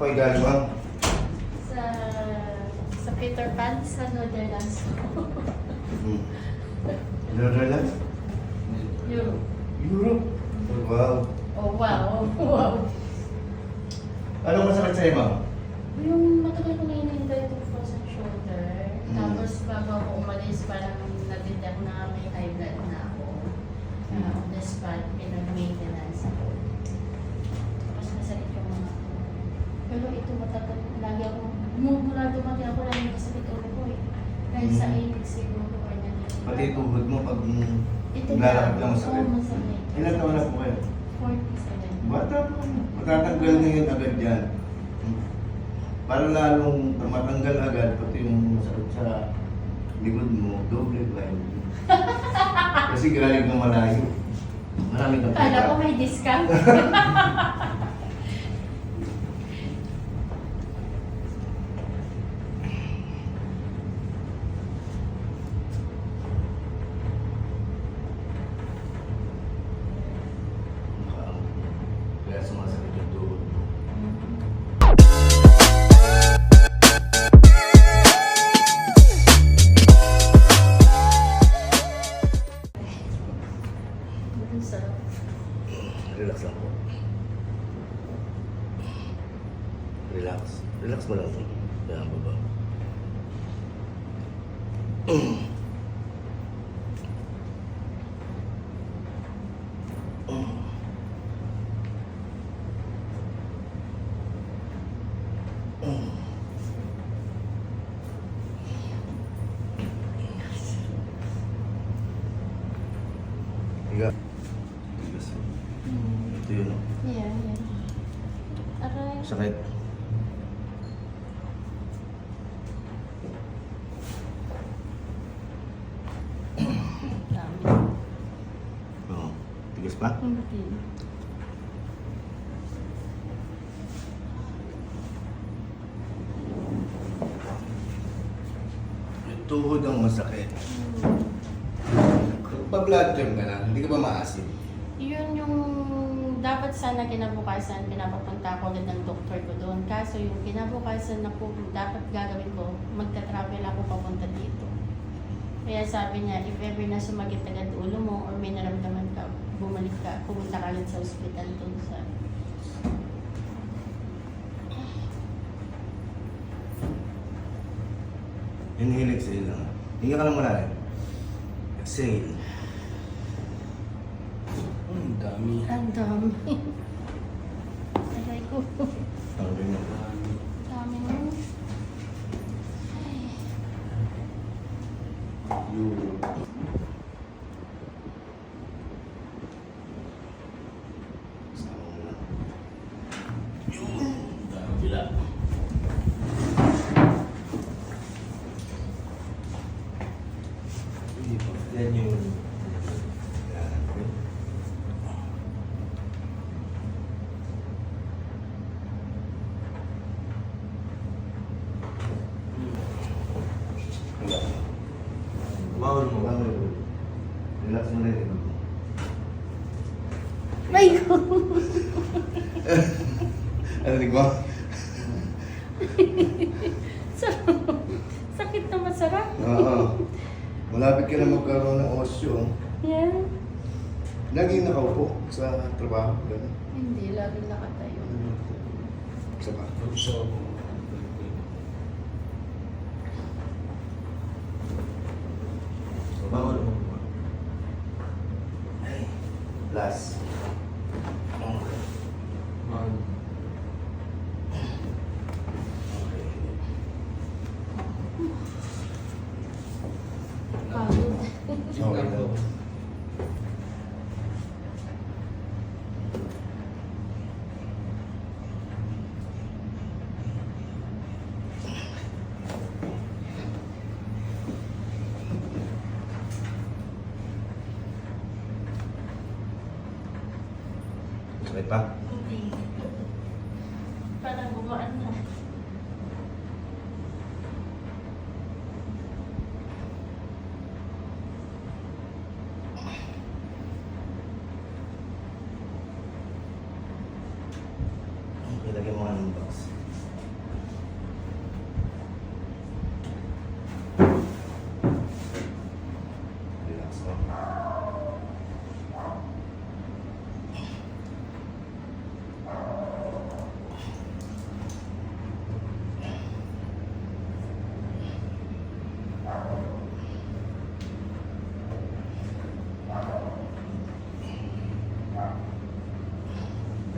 pa galing ma'am? Sa, sa Peter Pan, sa Netherlands. Hmm. Netherlands? Europe. Europe? Wow. Oh, wow. Wow. Anong masakit sa'yo ma'am? Yung matagal ko na hinihintay itong frozen shoulder. Mm. Tapos bago ako umalis, parang nabigyan ko na may high blood na ako. Uh, on the spot, pinag-maintenance ako. Tapos masakit yung mga ko. Pero ito matagal, lagi ako, dumating ako lagi masakit ulo ko eh. Dahil sa Mm. init siguro nangyayari. Pati tuhod mo pag mm, Ito naglalakad lang Oo, masakit. masakit. Ilan taon na po kayo? 47. Bata pa kayo. Matatanggal na yun agad yan. Hmm. Para lalong matanggal agad, pati yung masakit sa likod mo, doble blind. Kasi galing ka malayo. Maraming kang Kala ko may discount. Ang sarap. Relax lang po. Relax. Relax mo lang. Kaya ang baba. Higa. Sakit. Oo. Tigas pa? Hindi. Yung tuhod ang masakit. Pag blood germ ka na, hindi ka ba maasin? Yun yung dapat sana kinabukasan, pinapapunta ako agad ng doktor ko doon. Kaso yung kinabukasan na po, dapat gagawin ko, magka-travel ako papunta dito. Kaya sabi niya, if ever na sumagit agad ulo mo or may naramdaman ka, bumalik ka, pumunta ka agad sa ospital doon sa... Inhale, exhale lang. Hinga ka lang malalim. Exhale. Dami. Ang dami. Aray ko. Ang ganyan. Dami. Ay. Europe. Sama mo lang. Yun. Kabila. Hindi pa. Yan yung... Yan. Okay. Relax. Bawal mo. Bawal mo. Relax mo na yung mo. Ay ko. Ano rin? Sarap. Sakit na masarap. Oo. Malapit ka na magkaroon ng osyo. Yeah. Lagi nakaupo sa trabaho. Ganun. Hindi, lagi nakatayo. Isa pa. Bawal mo. Ay. Last. Okay. Pagod. Okay daw. Sakit pa? Hindi. Parang gumaan na.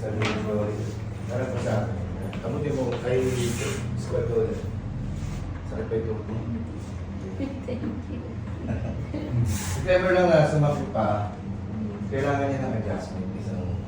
Yung glory. Harap pa sa akin. Kamuti mo kay squat ulit. Sakit pa ito. If ever lang na sumakit pa, kailangan niya ng adjustment. Isang